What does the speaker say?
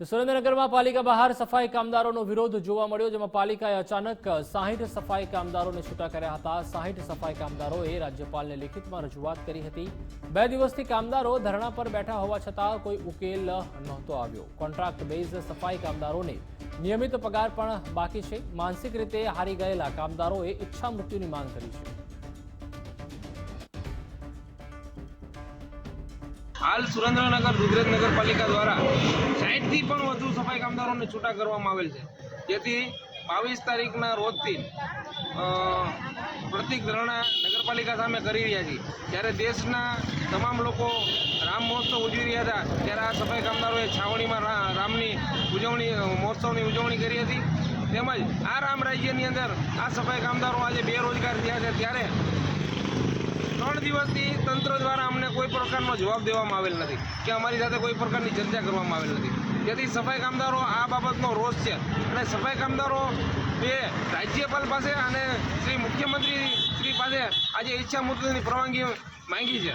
તો સુરેન્દ્રનગરમાં પાલિકા બહાર સફાઈ કામદારોનો વિરોધ જોવા મળ્યો, જેમાં પાલિકાએ અચાનક સાહીઠ સફાઈ કામદારોને છૂટા કર્યા હતા. સાહીઠ સફાઈ કામદારોએ રાજ્યપાલને લેખિતમાં રજૂઆત કરી હતી. બે દિવસથી કામદારો ધરણા પર બેઠા હોવા છતાં કોઈ ઉકેલ નહોતો આવ્યો. કોન્ટ્રાક્ટ બેઝ સફાઈ કામદારોને નિયમિત પગાર પણ બાકી છે. માનસિક રીતે હારી ગયેલા કામદારોએ ઈચ્છા મૃત્યુની માંગ કરી છે. હાલ સુરેન્દ્રનગર, ગુજરાત નગરપાલિકા દ્વારા સાઠથી પણ વધુ સફાઈ કામદારોને છૂટા કરવામાં આવેલ છે. જેથી બાવીસ તારીખના રોજથી પ્રતિક ધરણા નગરપાલિકા સામે કરી રહ્યા છીએ. જ્યારે દેશના તમામ લોકો રામ મહોત્સવ ઉજવી રહ્યા હતા, ત્યારે આ સફાઈ કામદારોએ છાવણીમાં રામની ઉજવણી, મહોત્સવની ઉજવણી કરી હતી. તેમજ આ રામ રાજ્યની અંદર આ સફાઈ કામદારો આજે બેરોજગાર થયા છે. ત્યારે ત્રણ દિવસથી તંત્ર દ્વારા અમને કોઈ પ્રકારનો જવાબ દેવામાં આવેલ નથી, કે અમારી સાથે કોઈ પ્રકારની ચર્ચા કરવામાં આવેલ નથી. તેથી સફાઈ કામદારો આ બાબતનો રોષ છે. અને સફાઈ કામદારો એ રાજ્યપાલ પાસે અને શ્રી મુખ્યમંત્રી શ્રી પાસે આજે ઈચ્છા મુદ્દાની પરવાનગી માંગી છે.